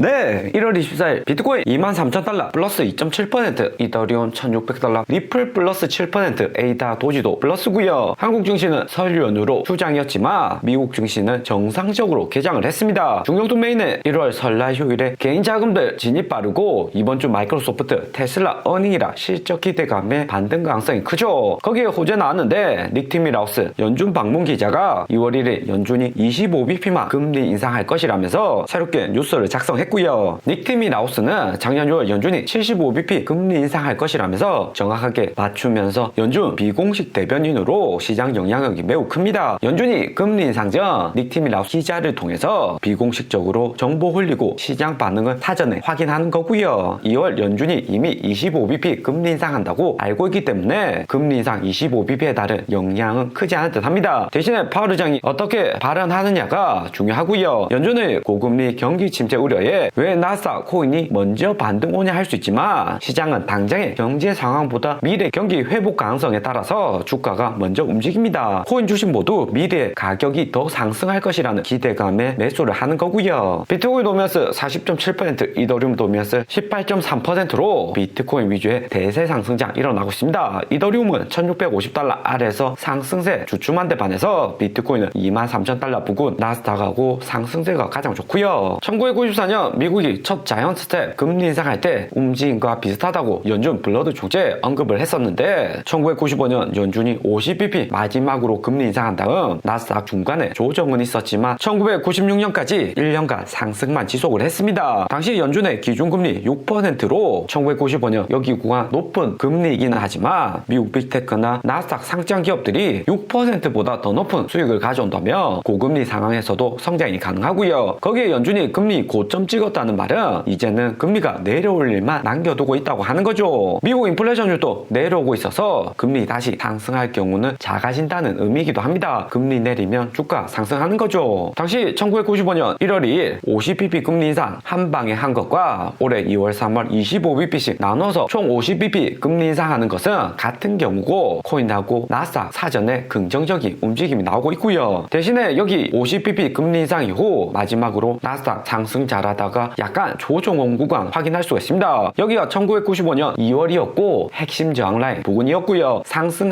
네, 1월 24일 비트코인 23,000달러 플러스 2.7% 이더리움 1,600달러 리플 플러스 7% 에이다 도지도 플러스고요. 한국 증시는 설 연휴로 휴장이었지만 미국 증시는 정상적으로 개장을 했습니다. 중경도 메인은 1월 설날 휴일에 개인 자금들 진입 빠르고 이번 주 마이크로소프트, 테슬라 어닝이라 실적 기대감에 반등 가능성이 크죠. 거기에 호재 나왔는데 닉티미 라우스 연준 방문 기자가 2월 1일 연준이 25bp만 금리 인상할 것이라면서 새롭게 뉴스를 작성했 고요. 닉티미 라우스는 작년 6월 연준이 75bp 금리 인상할 것이라면서 정확하게 맞추면서 연준 비공식 대변인으로 시장 영향력이 매우 큽니다. 연준이 금리 인상 전 닉티미 라우스 기자를 통해서 비공식적으로 정보 흘리고 시장 반응을 사전에 확인하는 거고요. 2월 연준이 이미 25bp 금리 인상한다고 알고 있기 때문에 금리 인상 25bp에 따른 영향은 크지 않을 듯 합니다. 대신에 파월 의장이 어떻게 발언하느냐가 중요하고요. 연준의 고금리 경기 침체 우려에 왜 나스닥 코인이 먼저 반등 오냐 할 수 있지만 시장은 당장의 경제 상황보다 미래 경기 회복 가능성에 따라서 주가가 먼저 움직입니다. 코인 주식 모두 미래 가격이 더 상승할 것이라는 기대감에 매수를 하는 거고요. 비트코인 도미아스 40.7%, 이더리움 도미아스 18.3%로 비트코인 위주의 대세 상승장 일어나고 있습니다. 이더리움은 1650달러 아래에서 상승세 주춤한 데 반해서 비트코인은 23,000달러 부근 나스닥하고 상승세가 가장 좋고요. 1994년 미국이 첫 자이언트 스텝 금리 인상할 때 움직인 것과 비슷하다고 연준 블러드 총재 언급을 했었는데 1995년 연준이 50bp 마지막으로 금리 인상한 다음 나스닥 중간에 조정은 있었지만 1996년까지 1년간 상승만 지속을 했습니다. 당시 연준의 기준금리 6%로 1995년 여기 구간 높은 금리이기는 하지만 미국 빅테크나 나스닥 상장 기업들이 6%보다 더 높은 수익을 가져온다면 고금리 상황에서도 성장이 가능하고요. 거기에 연준이 금리 고점 찍었다는 말은 이제는 금리가 내려올 일만 남겨두고 있다고 하는 거죠. 미국 인플레이션율도 내려오고 있어서 금리 다시 상승할 경우는 작아진다는 의미이기도 합니다. 금리 내리면 주가 상승하는 거죠. 당시 1995년 1월 2일 50bp 금리 인상 한 방에 한 것과 올해 2월 3월 25bp씩 나눠서 총 50bp 금리 인상하는 것은 같은 경우고 코인하고 나스닥 사전에 긍정적인 움직임이 나오고 있고요. 대신에 여기 50bp 금리 인상 이후 마지막으로 나스닥 상승 잘하다 가 약간 조정 온 구간 확인할 수가 있습니다. 여기가 1995년 2월이었고 핵심 저항 라인 부근이었고요.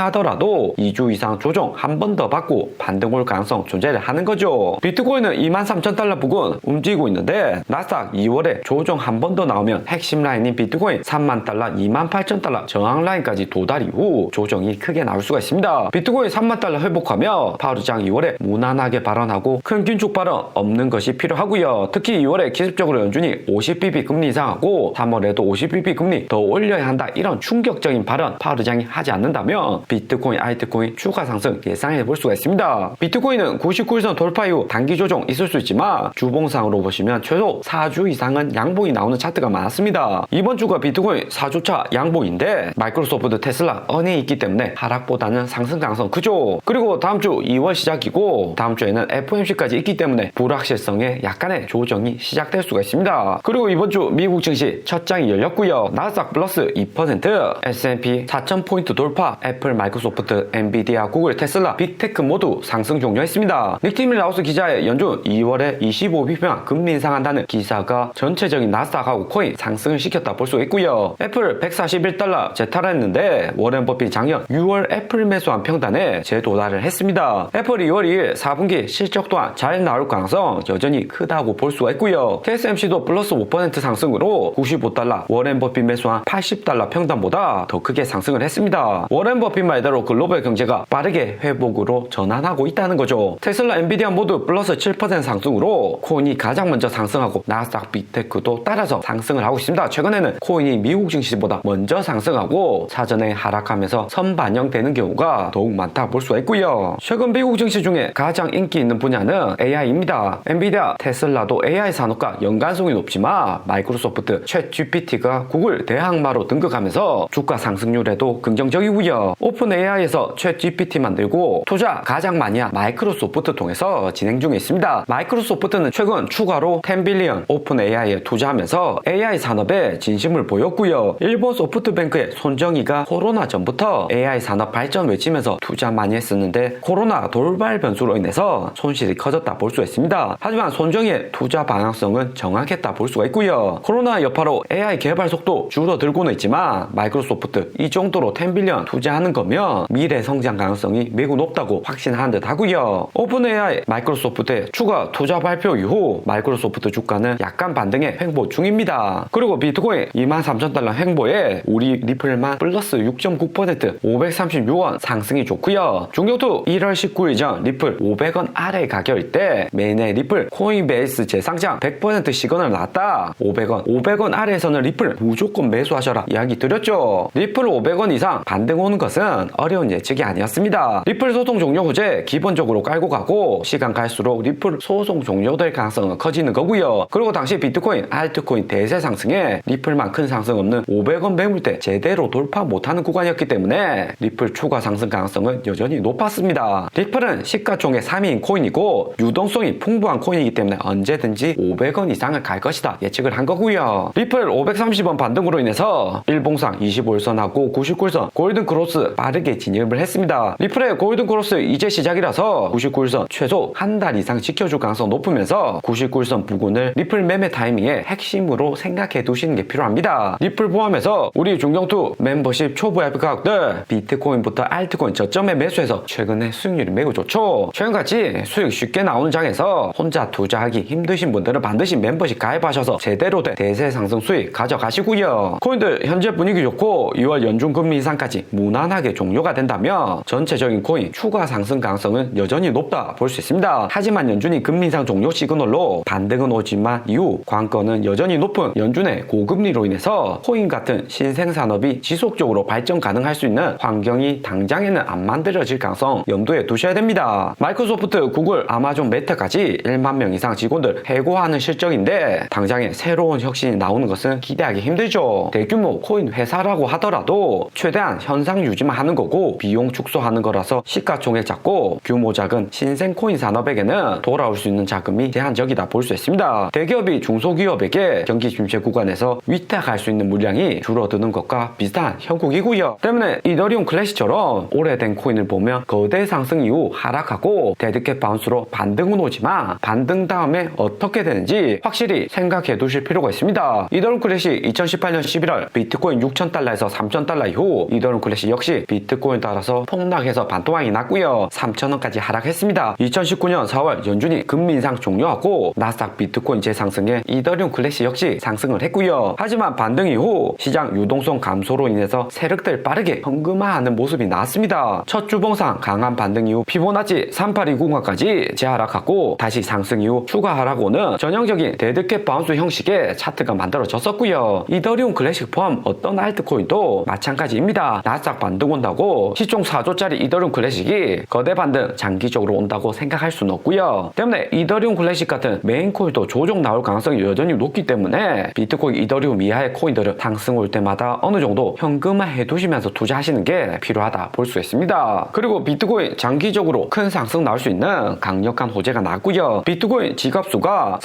상승하더라도 2주 이상 조정 한 번 더 받고 반등 올 가능성 존재를 하는 거죠. 비트코인은 23,000달러 부근 움직이고 있는데 나스닥 2월에 조정 한 번 더 나오면 핵심 라인인 비트코인 3만 달러, 28,000달러 저항 라인까지 도달 이후 조정이 크게 나올 수가 있습니다. 비트코인 3만 달러 회복하며 파우르장 2월에 무난하게 발언하고 큰 긴축 발언 없는 것이 필요하고요. 특히 2월에 기 습적으로 연준이 50bp 금리 인상하고 3월에도 50bp 금리 더 올려야 한다 이런 충격적인 발언 파우르장이 하지 않는다면 비트코인, 알트코인 추가 상승 예상해 볼 수가 있습니다. 비트코인은 99일선 돌파 이후 단기 조정 있을 수 있지만 주봉상으로 보시면 최소 4주 이상은 양봉이 나오는 차트가 많았습니다. 이번 주가 비트코인 4주차 양봉인데 마이크로소프트, 테슬라, 언이 있기 때문에 하락보다는 상승 가능성 크죠. 그리고 다음 주 2월 시작이고 다음 주에는 FOMC까지 있기 때문에 불확실성에 약간의 조정이 시작 될 수가 있습니다. 그리고 이번 주 미국 증시 첫 장이 열렸고요. 나스닥 플러스 2%, S&P 4,000포인트 돌파, 애플, 마이크로소프트, 엔비디아, 구글, 테슬라, 빅테크 모두 상승 종료했습니다. 닉티 밀 라우스 기자의 연준 2월에 25bp만 금리 인상한다는 기사가 전체적인 나스닥하고 코인 상승을 시켰다 볼 수 있고요. 애플 141달러 재탈했는데 워렌 버핏 작년 6월 애플 매수한 평단에 재도달을 했습니다. 애플이 2월 2일 4분기 실적 또한 잘 나올 가능성 여전히 크다고 볼 수가 있고요. TSMC도 플러스 5% 상승으로 95달러, 워렌 버핏 매수한 80달러 평단보다 더 크게 상승을 했습니다. 워렌 버핏 말대로 글로벌 경제가 빠르게 회복으로 전환하고 있다는 거죠. 테슬라, 엔비디아 모두 플러스 7% 상승으로 코인이 가장 먼저 상승하고 나스닥 빅테크도 따라서 상승을 하고 있습니다. 최근에는 코인이 미국 증시보다 먼저 상승하고 사전에 하락하면서 선반영되는 경우가 더욱 많다 볼 수가 있고요. 최근 미국 증시 중에 가장 인기 있는 분야는 AI입니다. 엔비디아, 테슬라도 AI 산업과 연관성이 높지만 마이크로소프트 챗 GPT가 구글 대항마로 등극하면서 주가 상승률에도 긍정적이고요. 오픈 AI에서 챗 GPT 만들고 투자 가장 많이 한 마이크로소프트 통해서 진행 중에 있습니다. 마이크로소프트는 최근 추가로 10빌리언 오픈 AI에 투자하면서 AI 산업에 진심을 보였고요. 일본 소프트뱅크의 손정희가 코로나 전부터 AI 산업 발전 외치면서 투자 많이 했었는데 코로나 돌발 변수로 인해서 손실이 커졌다 볼 수 있습니다. 하지만 손정희의 투자 방향성은 정확했다 볼 수가 있고요. 코로나 여파로 AI 개발 속도 줄어들고는 있지만 마이크로소프트 이 정도로 10빌리언 투자하는 거면 미래 성장 가능성이 매우 높다고 확신하는 듯 하고요. 오픈 AI 마이크로소프트의 추가 투자 발표 이후 마이크로소프트 주가는 약간 반등에 횡보 중입니다. 그리고 비트코인 23,000달러 횡보에 우리 리플만 플러스 6.9% 536원 상승이 좋고요. 중격투 1월 19일 전 리플 500원 아래 가격일 때 매일의 리플 코인베이스 재상장 100% 시그널 나왔다. 500원 500원 아래에서는 리플 무조건 매수하셔라 이야기 드렸죠. 리플 500원 이상 반등 오는 것은 어려운 예측이 아니었습니다. 리플 소송 종료 후제 기본적으로 깔고 가고 시간 갈수록 리플 소송 종료될 가능성은 커지는 거고요. 그리고 당시 비트코인, 알트코인 대세 상승에 리플만 큰 상승 없는 500원 매물대 제대로 돌파 못하는 구간이었기 때문에 리플 추가 상승 가능성은 여전히 높았습니다. 리플은 시가총액 3위인 코인이고 유동성이 풍부한 코인이기 때문에 언제든지 500원 이상을 갈 것이다 예측을 한 거고요. 리플 530원 반등으로 인해서 일봉상 25일선하고 99일선 골든 크로스 빠르게 진입을 했습니다. 리플의 골든 크로스 이제 시작이라서 99일선 최소 한 달 이상 지켜줄 가능성 높으면서 99일선 부근을 리플 매매 타이밍의 핵심으로 생각해 두시는 게 필요합니다. 리플 포함해서 우리 중경투 멤버십 초보 FP 가격들 비트코인부터 알트코인 저점에 매수해서 최근에 수익률이 매우 좋죠. 최근같이 수익 쉽게 나오는 장에서 혼자 투자하기 힘드신 분들은 반드시 멤버십 가입하셔서 제대로 된 대세 상승 수익 가져가시고요. 코인들 현재 분위기 좋고 2월 연중 금리 인상까지 무난하게 종료가 된다면 전체적인 코인 추가 상승 가능성은 여전히 높다 볼 수 있습니다. 하지만 연준이 금리 인상 종료 시그널로 반등은 오지만 이후 관건은 여전히 높은 연준의 고금리로 인해서 코인 같은 신생 산업이 지속적으로 발전 가능할 수 있는 환경이 당장에는 안 만들어질 가능성 염두에 두셔야 됩니다. 마이크로소프트, 구글, 아마존, 메타까지 1만 명 이상 직원들 해고하는 실 적인데 당장에 새로운 혁신이 나오는 것은 기대하기 힘들죠. 대규모 코인 회사라고 하더라도 최대한 현상 유지만 하는 거고 비용 축소하는 거라서 시가총액 작고 규모 작은 신생 코인 산업에게는 돌아올 수 있는 자금이 제한적이다 볼 수 있습니다. 대기업이 중소기업에게 경기 침체 구간에서 위탁할 수 있는 물량이 줄어드는 것과 비슷한 형국이고요. 때문에 이더리움 클래시처럼 오래된 코인을 보면 거대 상승 이후 하락하고 데드캣 바운스로 반등은 오지만 반등 다음에 어떻게 되는지 확실히 생각해 두실 필요가 있습니다. 이더리움 클래시 2018년 11월 비트코인 6,000달러에서 3,000달러 이후 이더리움 클래시 역시 비트코인 따라서 폭락해서 반토막이 났고요. 3,000원까지 하락했습니다. 2019년 4월 연준이 금리 인상 종료하고 나스닥 비트코인 재상승에 이더리움 클래시 역시 상승을 했고요. 하지만 반등 이후 시장 유동성 감소로 인해서 세력들 빠르게 현금화하는 모습이 나왔습니다. 첫 주봉상 강한 반등 이후 피보나치 3820까지 재하락하고 다시 상승 이후 추가 하락오는 전형적인 데드캣 바운스 형식의 차트가 만들어졌었고요. 이더리움 클래식 포함 어떤 알트코인도 마찬가지입니다. 나스닥 반등 온다고 시총 4조짜리 이더리움 클래식이 거대 반등 장기적으로 온다고 생각할 수는 없고요. 때문에 이더리움 클래식 같은 메인 코인도 조정 나올 가능성이 여전히 높기 때문에 비트코인 이더리움 이하의 코인들은 상승 올 때마다 어느 정도 현금화 해두시면서 투자하시는 게 필요하다 볼 수 있습니다. 그리고 비트코인 장기적으로 큰 상승 나올 수 있는 강력한 호재가 나고요. 비트코인 지갑수가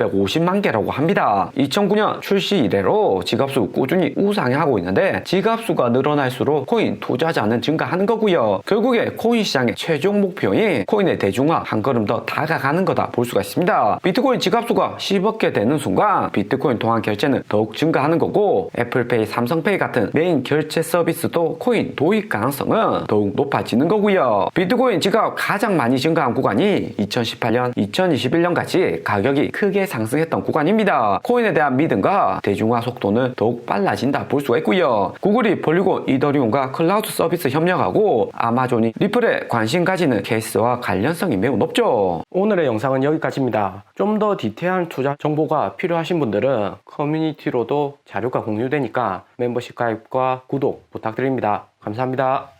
4,250만 개라고 합니다. 2009년 출시 이래로 지갑수 꾸준히 우상향하고 있는데 지갑수가 늘어날수록 코인 투자자는 증가하는 거고요. 결국에 코인 시장의 최종 목표인 코인의 대중화 한 걸음 더 다가가는 거다 볼 수가 있습니다. 비트코인 지갑수가 10억 개 되는 순간 비트코인 통한 결제는 더욱 증가하는 거고 애플페이, 삼성페이 같은 메인 결제 서비스도 코인 도입 가능성은 더욱 높아지는 거고요. 비트코인 지갑 가장 많이 증가한 구간이 2018년, 2021년까지 가격이 크게 상승했던 구간입니다. 코인에 대한 믿음과 대중화 속도는 더욱 빨라진다 볼 수가 있고요. 구글이 폴리곤, 이더리움과 클라우드 서비스 협력하고 아마존이 리플에 관심 가지는 케이스와 관련성이 매우 높죠. 오늘의 영상은 여기까지입니다. 좀 더 디테일한 투자 정보가 필요하신 분들은 커뮤니티로도 자료가 공유되니까 멤버십 가입과 구독 부탁드립니다. 감사합니다.